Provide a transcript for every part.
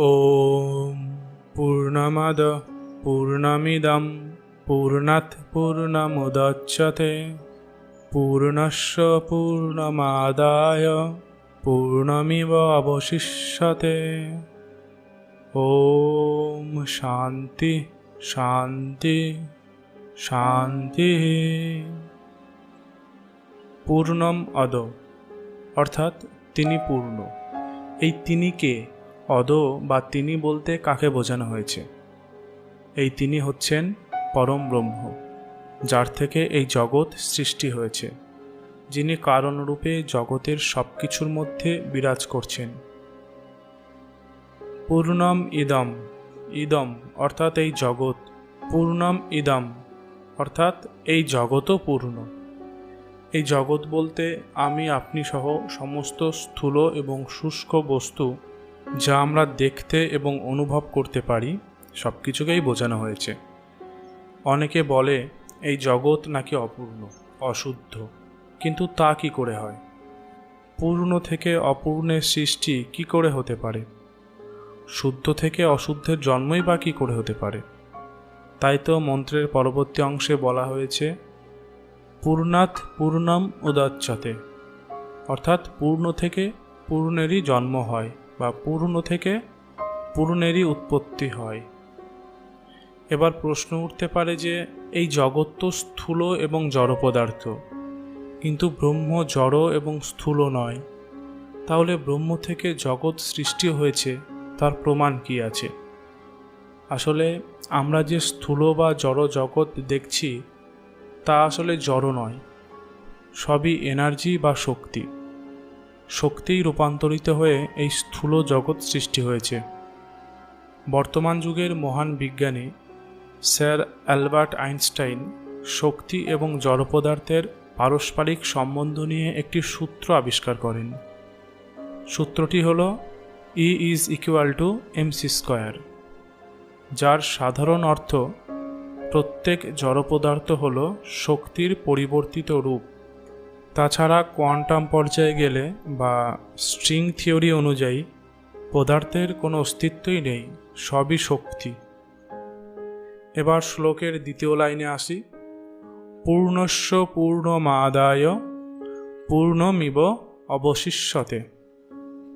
ॐ पूर्णमद पूर्णमिदं पूर्णात् पूर्णमुदच्यते पूर्णस्य पूर्णमादाय पूर्णमिव अवशिष्यते ॐ शान्ति শান্তি শান্তি পূর্ণম অদ অর্থাৎ তিনি পূর্ণ এই তিনি কে অদ বা তিনি বলতে কাকে বোঝানো হয়েছে? এই তিনি হচ্ছেন পরম ব্রহ্ম, যার থেকে এই জগৎ সৃষ্টি হয়েছে, যিনি কারণরূপে জগতের সব কিছুর মধ্যে বিরাজ করছেন। পূর্ণম ইদম ইদম অর্থাৎ এই জগৎ, পূর্ণম ইদম অর্থাৎ এই জগৎও পূর্ণ। এই জগৎ বলতে আমি, আপনি সহ সমস্ত স্থূল এবং শুষ্ক বস্তু যা আমরা দেখতে এবং অনুভব করতে পারি সব কিছুকেই বোঝানো হয়েছে। অনেকে বলে, এই জগৎ নাকি অপূর্ণ, অশুদ্ধ, কিন্তু তা কি করে হয়? পূর্ণ থেকে অপূর্ণের সৃষ্টি কি করে হতে পারে? শুদ্ধ থেকে অশুদ্ধের জন্মই বা কী করে হতে পারে? তাই তো মন্ত্রের পরবর্তী অংশে বলা হয়েছে, পূর্ণাৎ পূর্ণম উদাচ্ছতে। অর্থাৎ পূর্ণ থেকে পূর্ণেরই জন্ম হয়। বা পূর্ণ থেকে পূর্ণেরই উৎপত্তি হয়। এবার প্রশ্ন উঠতে পারে যে, এই জগৎ তো স্থূল এবং জড় পদার্থ কিন্তু ব্রহ্ম জড় এবং স্থূল নয়। তাহলে ব্রহ্ম থেকে জগৎ সৃষ্টি হয়েছে, তার প্রমাণ কি আছে? আসলে আমরা যে স্থূল বা জড় জগৎ দেখছি, তা আসলে জড় নয়, সবই এনার্জি বা শক্তি। শক্তিই রূপান্তরিত হয়ে এই স্থূল জগৎ সৃষ্টি হয়েছে। বর্তমান যুগের মহান বিজ্ঞানী স্যার অ্যালবার্ট আইনস্টাইন শক্তি এবং জড় পদার্থের পারস্পরিক সম্বন্ধ নিয়ে একটি সূত্র আবিষ্কার করেন। সূত্রটি হল E is equal to MC square যার সাধারণ অর্থ প্রত্যেক জড়পদার্থ হল শক্তির পরিবর্তিত রূপ। তাছাড়া কোয়ান্টাম পর্যায়ে গেলে বা স্ট্রিং থিওরি অনুযায়ী পদার্থের কোনো অস্তিত্বই নেই, সবই শক্তি। এবার শ্লোকের দ্বিতীয় লাইনে আসি। পূর্ণস্য পূর্ণমাদায় পূর্ণমিব অবশিষ্যতে।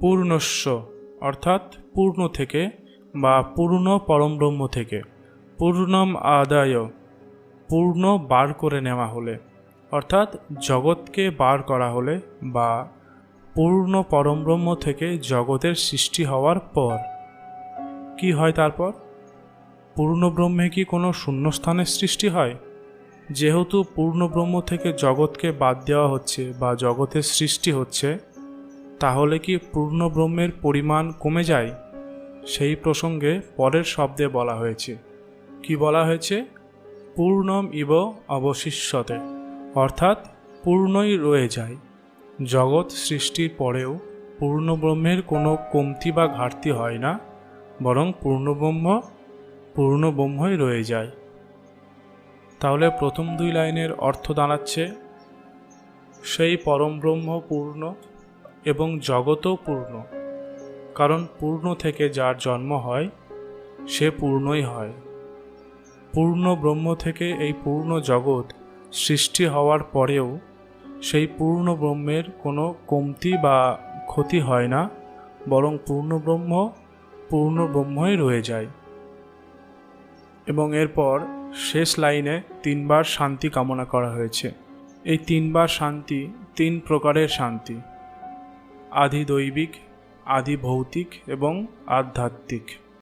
পূর্ণস্য অর্থাৎ পূর্ণ থেকে বা পূর্ণ পরমব্রহ্ম থেকে। পূর্ণম আদায় পূর্ণ বার করে নেওয়া হলে। অর্থাৎ জগৎকে বার করা হলে বা পূর্ণ পরমব্রহ্ম থেকে জগতের সৃষ্টি হওয়ার পর। কি হয় তারপর? পূর্ণ ব্রহ্মে কি কোনো শূন্যস্থানের সৃষ্টি হয়? যেহেতু পূর্ণ ব্রহ্ম থেকে জগৎকে বাদ দেওয়া হচ্ছে বা জগতের সৃষ্টি হচ্ছে, তাহলে কি পূর্ণ ব্রহ্মের পরিমাণ কমে যায়? সেই প্রসঙ্গে পরের শব্দে বলা হয়েছে। কি বলা হয়েছে? পূর্ণম ইব অবশিষ্যতে। অর্থাৎ পূর্ণই রয়ে যায়। জগৎ সৃষ্টির পরেও পূর্ণব্রহ্মের কোনো কমতি বা ঘাটতি হয় না, বরং পূর্ণব্রহ্ম পূর্ণব্রহ্মই রয়ে যায়। তাহলে প্রথম দুই লাইনের অর্থ দাঁড়াচ্ছে, সেই পরম ব্রহ্ম পূর্ণ এবং জগতও পূর্ণ। কারণ পূর্ণ থেকে যার জন্ম হয়, সে পূর্ণই হয়। পূর্ণ ব্রহ্ম থেকে এই পূর্ণ জগৎ সৃষ্টি হওয়ার পরেও সেই পূর্ণ ব্রহ্মের কোনো কমতি বা ক্ষতি হয় না, বরং পূর্ণ ব্রহ্ম পূর্ণ ব্রহ্মই রয়ে যায়। এবং এরপর শেষ লাইনে তিনবার শান্তি কামনা করা হয়েছে। এই তিনবার শান্তি তিন প্রকারের শান্তি। আধি দৈবিক আদি ভৌতিক এবং আধ্যাত্মিক।